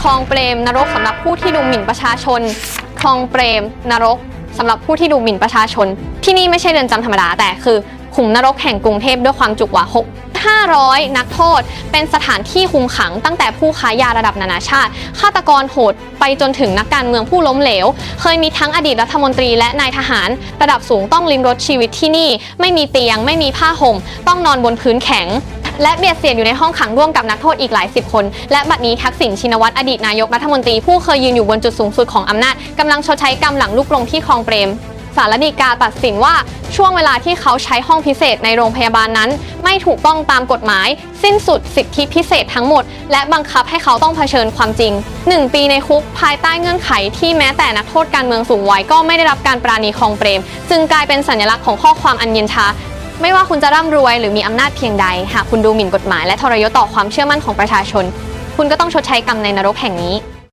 คลองเปรมนรกสำหรับผู้ที่ดูหมิ่นประชาชน คลองเปรมนรกสำหรับผู้ที่ดูหมิ่นประชาชน ที่นี่ไม่ใช่เรือนจำธรรมดาแต่คือขุมนรกแห่งกรุงเทพด้วยความจุกว่า6 500 นักโทษ เป็นสถานที่คุมขังตั้งแต่ผู้ค้ายาระดับนานาชาติ ฆาตกรโหด ไปจนถึงนักการเมืองผู้ล้มเหลว เคยมีทั้งอดีตรัฐมนตรีและนายทหาร ระดับสูงต้องลิ้มรสชีวิตที่นี่ ไม่มีเตียง ไม่มีผ้าห่ม ต้องนอนบนพื้นแข็ง และเบียดเสียดอยู่ในห้องขังร่วมกับนักโทษอีกหลายสิบคน และบัดนี้ทักษิณชินวัตรอดีตนายกรัฐมนตรีผู้เคยยืนอยู่บนจุดสูงสุดของอำนาจกำลังชดใช้กรรมหลังลุกลงที่คลองเปรมสารดีกาตัดสินว่าช่วงเวลาที่เขาใช้ห้องพิเศษในโรงพยาบาลนั้น ไม่ถูกต้องตามกฎหมาย สิ้นสุดสิทธิพิเศษทั้งหมด และบังคับให้เขาต้องเผชิญความจริง 1 ปีในคุกภายใต้เงื่อนไขที่แม้แต่นักโทษการเมืองสูงวัยก็ไม่ได้รับการปราณีคลองเปรม จึงกลายเป็นสัญลักษณ์ของข้อความอันเย็นชา ไม่ว่าคุณจะร่ำรวยหรือมีอำนาจเพียงใด หากคุณดูหมิ่นกฎหมายและทรยศต่อความเชื่อมั่นของประชาชน คุณก็ต้องชดใช้กรรมในนรกแห่งนี้